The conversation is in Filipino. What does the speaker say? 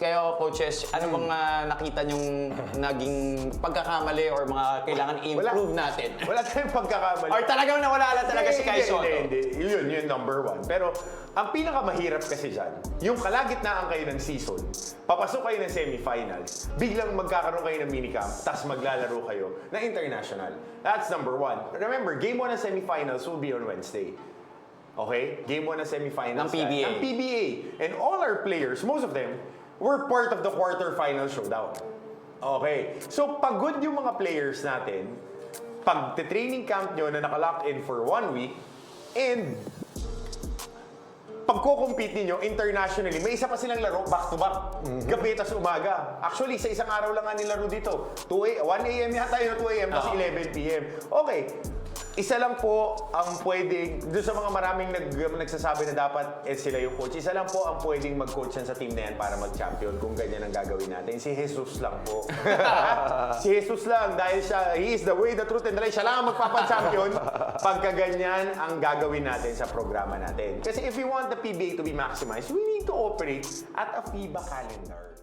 kayo coaches, ano bang ah, nakita nyong naging pagkakamali or mga kailangan i-improve natin? Wala tayong pagkakamali. Or talagang nawala lang talaga si Kai Soto? Hindi, hindi. Yun, yun, number one. Pero, ang pinakamahirap kasi dyan, yung kalagitnaan kayo ng season, papasok kayo ng semifinals, biglang magkakaroon kayo ng minicamp, tapos maglalaro kayo na international. That's number one. Remember, game 1 ng semifinals will be on Wednesday. Okay? Game 1 ng semifinals. Ng PBA. Ng PBA. And all our players, most of them, were part of the quarterfinal showdown. Okay. So, pagod yung mga players natin, pag training camp nyo na nakalock in for one week, and pagko-compete ninyo internationally, may isa pa silang laro back-to-back. Gabi tas umaga. Actually, sa isang araw lang nga nilaro dito. 2 a, 1 a.m. yata yun, 2 a.m. tapos Oo. 11 p.m. Okay. Isa lang po ang pwedeng, doon sa mga maraming nag, nagsasabi na dapat eh, sila yung coach, isa lang po ang pwedeng mag-coach yan sa team na yan para mag-champion kung ganyan ang gagawin natin. Si Jesus lang po. si Jesus lang dahil siya, He is the way, the truth, and the life. Siya lang ang magpapa-champion pagka ganyan ang gagawin natin sa programa natin. Kasi if we want the PBA to be maximized, we need to operate at a FIBA calendar.